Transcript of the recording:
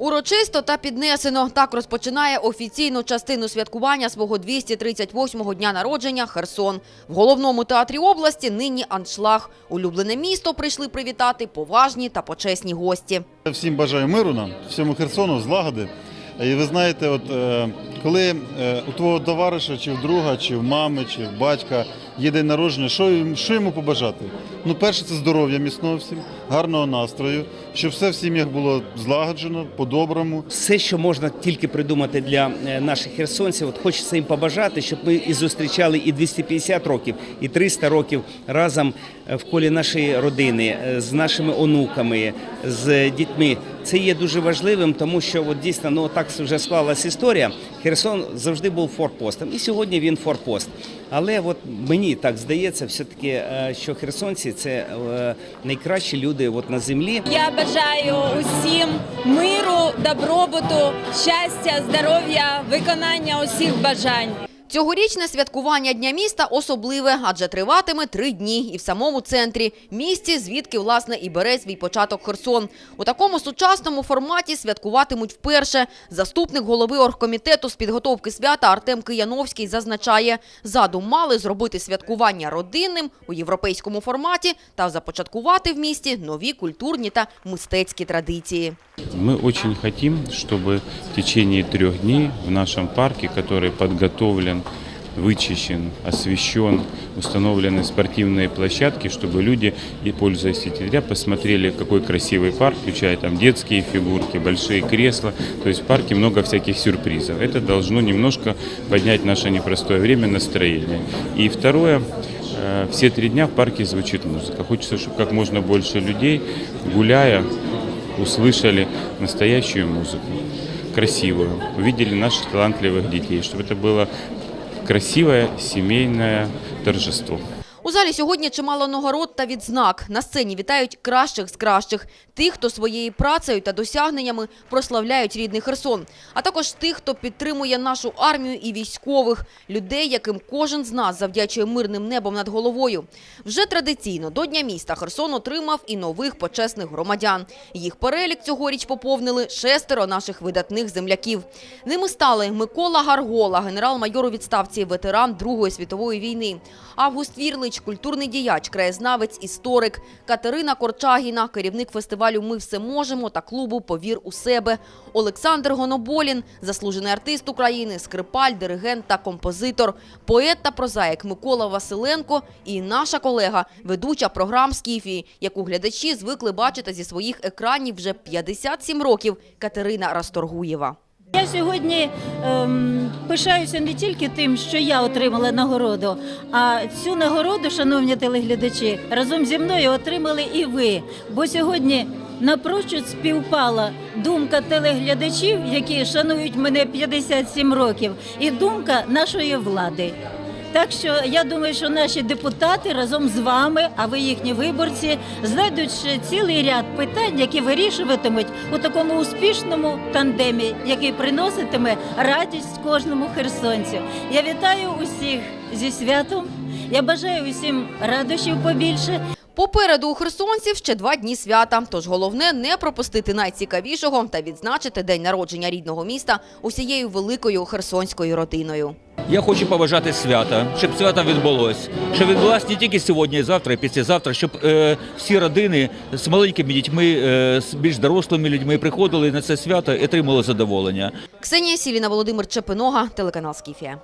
Урочисто та піднесено так розпочинає офіційну частину святкування свого 238-го дня народження Херсон. В головному театрі області нині аншлаг. Улюблене місто прийшли привітати поважні та почесні гості. Всім бажаю миру нам, всьому Херсону, злагоди. І ви знаєте, от е, коли е, у твого товариша, чи в друга, чи в мами, чи в батька є день народження, що, їм- що йому побажати? Ну, перше, це здоров'я міцного всім, гарного настрою, щоб все в сім'ях було злагоджено, по-доброму. все, що можна тільки придумати для е, наших херсонців, от хочеться їм побажати, щоб ми і зустрічали і 250 років, і 300 років разом е, в колі нашої родини, е, з нашими онуками, з дітьми. Це є дуже важливим, тому що от дійсно ну так вже склалась історія. Херсон завжди був форпостом, і сьогодні він форпост. Але от мені так здається, все таки, що херсонці це е, найкращі люди от на землі. Я бажаю усім миру, добробуту, щастя, здоров'я, виконання усіх бажань. Цьогорічне святкування Дня міста особливе, адже триватиме три дні і в самому центрі – місті, звідки, власне, і бере свій початок Херсон. У такому сучасному форматі святкуватимуть вперше. Заступник голови оргкомітету з підготовки свята Артем Кияновський зазначає, задум мали зробити святкування родинним у європейському форматі та започаткувати в місті нові культурні та мистецькі традиції. Мы очень хотим, чтобы в течение трех дней в нашем парке, который подготовлен, Вычищен, освещен, установлены спортивные площадки, чтобы люди, и пользуясь дня, посмотрели, какой красивый парк, включая там детские фигурки, большие кресла. То есть в парке много всяких сюрпризов. Это должно немножко поднять наше непростое время настроение. И второе, э, все три дня в парке звучит музыка. Хочется, чтобы как можно больше людей, гуляя, услышали настоящую музыку, красивую, увидели наших талантливых детей, чтобы это было красивое семейное торжество. У залі сьогодні чимало нагород та відзнак. На сцені вітають кращих з кращих. Тих, хто своєю працею та досягненнями прославляють рідний Херсон. А також тих, хто підтримує нашу армію і військових. Людей, яким кожен з нас завдячує мирним небом над головою. Вже традиційно до Дня міста Херсон отримав і нових почесних громадян. Їх перелік цьогоріч поповнили шестеро наших видатних земляків. Ними стали Микола Гаргола, генерал-майор у відставці, ветеран Другої світової війни. Август Вірлич, культурний діяч, краєзнавець, історик. Катерина Корчагіна, керівник фестивалю Ми все можемо та клубу Повір у себе. Олександр Гоноболін, заслужений артист України, скрипаль, диригент та композитор. Поет та прозаїк Микола Василенко і наша колега, ведуча програм Скіфії, яку глядачі звикли бачити зі своїх екранів вже 57 років. Катерина Расторгуєва. Я сьогодні ем, пишаюся не тільки тим, що я отримала нагороду, а цю нагороду, шановні телеглядачі, разом зі мною отримали і ви. Бо сьогодні напрочуд співпала думка телеглядачів, які шанують мене 57 років, і думка нашої влади. Так що я думаю, що наші депутати разом з вами, а ви їхні виборці, знайдуть ще цілий ряд питань, які вирішуватимуть у такому успішному тандемі, який приноситиме радість кожному херсонцю. Я вітаю усіх зі святом. Я бажаю усім радощів побільше. Попереду у херсонців ще два дні свята. Тож головне не пропустити найцікавішого та відзначити день народження рідного міста усією великою херсонською родиною. Я хочу побажати свята, щоб свято відбулось. Щоб відбулось не тільки сьогодні, і завтра, і післязавтра, щоб е, всі родини з маленькими дітьми, е, з більш дорослими людьми приходили на це свято і отримали задоволення. Ксенія Сіліна, Володимир Чепинога, телеканал Скіфія.